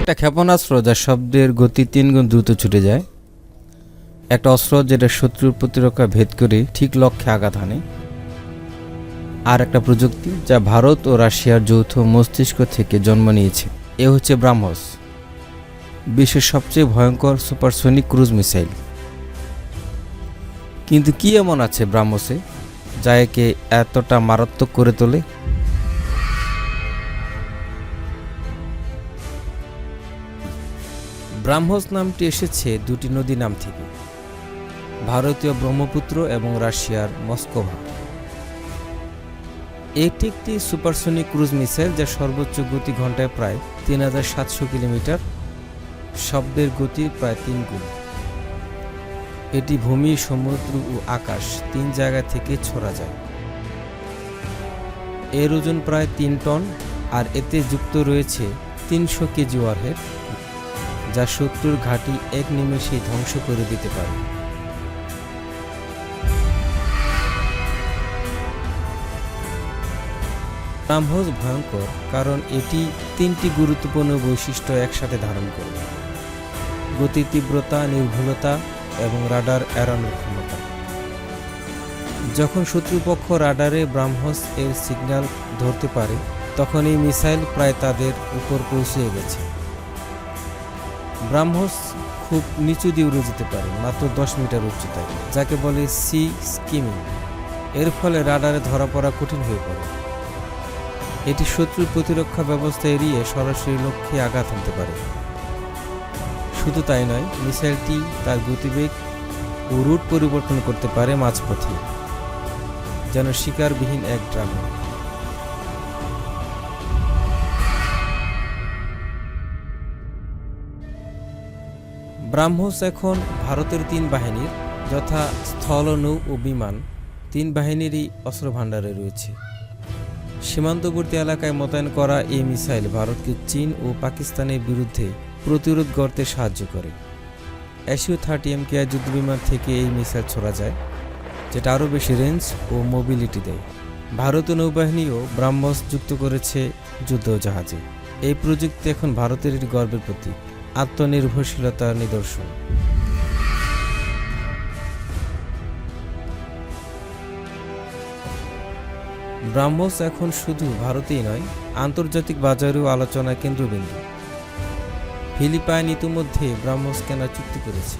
একটা ক্ষেপণাস্ত্র যার শব্দের গতি তিন গুণ দ্রুত ছুটে যায়। একটা অস্ত্র যেটা শত্রুর প্রতিরক্ষা ভেদ করে ঠিক লক্ষ্যে আঘাত হানে। আর একটা প্রযুক্তি যা ভারত ও রাশিয়ার যৌথ মস্তিষ্ক থেকে জন্ম নিয়েছে। এ হচ্ছে ব্রাহ্মস, বিশ্বের সবচেয়ে ভয়ঙ্কর সুপারসোনিক ক্রুজ মিসাইল। কিন্তু কি এমন আছে ব্রাহ্মসে, যা একে এতটা মারাত্মক করে তোলে? ব্রাহ্মস নামটি এসেছে দুটি নদী নাম থেকে, ভারতীয় ব্রহ্মপুত্র এবং রাশিয়ার মস্কোভা। এটি একটি সুপারসোনিক ক্রুজ মিসাইল যা সর্বোচ্চ গতি ঘন্টায় প্রায় তিন হাজার সাতশো কিলোমিটার, শব্দের গতি প্রায় তিন গুণ। এটি ভূমি, সমুদ্র ও আকাশ তিন জায়গা থেকে ছড়া যায়। এর ওজন প্রায় তিন টন আর এতে যুক্ত রয়েছে তিনশো কেজি ওয়ারহেড। যা শত্রুর ঘাঁটি এক নিমেষেই ধ্বংস করে দিতে পারে। ব্রাহ্মস ভয়ঙ্কর, কারণ এটি তিনটি গুরুত্বপূর্ণ বৈশিষ্ট্য একসাথে ধারণ করে। গতি তীব্রতা, নির্ভুলতা এবং রাডার এড়ানোর ক্ষমতা। যখন শত্রুপক্ষ রাডারে ব্রাহ্মস এর সিগন্যাল ধরতে পারে তখন এই মিসাইল প্রায় তাদের উপর পৌঁছে গেছে। ব্রাহ্মস খুব নিচু দিয়ে উড়ে যেতে পারে, মাত্র দশ মিটার উচ্চতায়, যাকে বলে সি স্কিমিং এর ফলে রাডারে ধরা পড়া কঠিন হয়ে পড়ে। এটি শত্রুর প্রতিরক্ষা ব্যবস্থা এড়িয়ে সরাসরি লক্ষ্যে আঘাত হানতে পারে। শুধু তাই নয়, মিসাইলটি তার গতিবেগ ও রুট পরিবর্তন করতে পারে মাঝপথে, যেন শিকারবিহীন এক ড্রামে। ব্রাহ্মস এখন ভারতের তিন বাহিনীর যথা স্থল, নৌ ও বিমান। তিন বাহিনীরই অস্ত্র ভাণ্ডারে রয়েছে। সীমান্তবর্তী এলাকায় মোতায়েন করা এই মিসাইল ভারতকে চীন ও পাকিস্তানের বিরুদ্ধে প্রতিরোধ গড়তে সাহায্য করে। এশিও থার্টি এম কেয়ার যুদ্ধবিমান থেকে এই মিসাইল ছোড়া যায়, যেটা আরও বেশি রেঞ্জ ও মোবিলিটি দেয়। ভারতীয় নৌবাহিনীও ব্রাহ্মস যুক্ত করেছে যুদ্ধ জাহাজে। এই প্রযুক্তি এখন ভারতের গর্বের প্রতীক। আত্মনির্ভরশীলতার নিদর্শন। ব্রাহ্মস এখন শুধু ভারতেই নয়, আন্তর্জাতিক বাজারেও আলোচনার কেন্দ্রবিন্দু। ফিলিপাইন ইতিমধ্যে ব্রাহ্মস কেনার চুক্তি করেছে।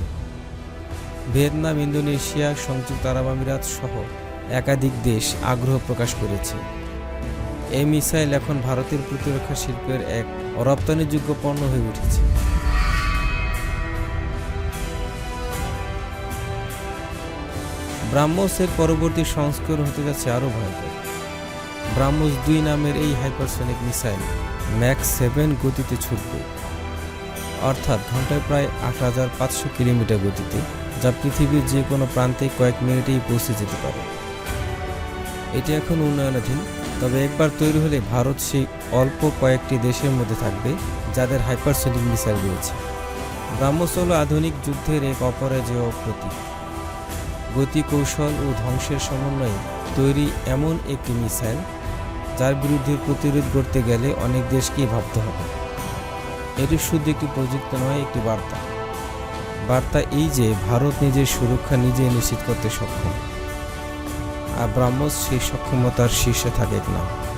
ভিয়েতনাম, ইন্দোনেশিয়া, সংযুক্ত আরব আমিরাত সহ একাধিক দেশ আগ্রহ প্রকাশ করেছে। এই মিসাইল এখন ভারতের প্রতিরক্ষা শিল্পের এক রপ্তানিযোগ্য পণ্য হয়ে উঠেছে। ব্রাহ্মসের পরবর্তী সংস্করণ হতে যাচ্ছে আরও ভয়ঙ্কর। ব্রাহ্মস দুই নামের এই হাইপারসনিক মিসাইল ম্যাক্স সেভেন গতিতে ছুটবে। অর্থাৎ ঘন্টায় প্রায় আট হাজার পাঁচশো কিলোমিটার গতিতে, যা পৃথিবীর যে কোনো প্রান্তে কয়েক মিনিটেই পৌঁছে যেতে পারে। এটি এখন উন্নয়নাধীন, তবে একবার তৈরি হলে ভারত সেই অল্প কয়েকটি দেশের মধ্যে থাকবে যাদের হাইপারসনিক মিসাইল রয়েছে। ব্রাহ্মস হল আধুনিক যুদ্ধের এক অপরাজেয় প্রতীক। গতি কৌশল ও ধ্বংসের সমন্বয়ে তৈরি এমন একটি মিসাইল, যার বিরুদ্ধে প্রতিরোধ করতে গেলে অনেক দেশকেই ভাবতে হবে। এটি শুধু একটি প্রযুক্তি নয়, একটি বার্তা। বার্তা এই যে, ভারত নিজের সুরক্ষা নিজে নিশ্চিত করতে সক্ষম। আর ব্রাহ্মস সেই সক্ষমতার শীর্ষে থাকে না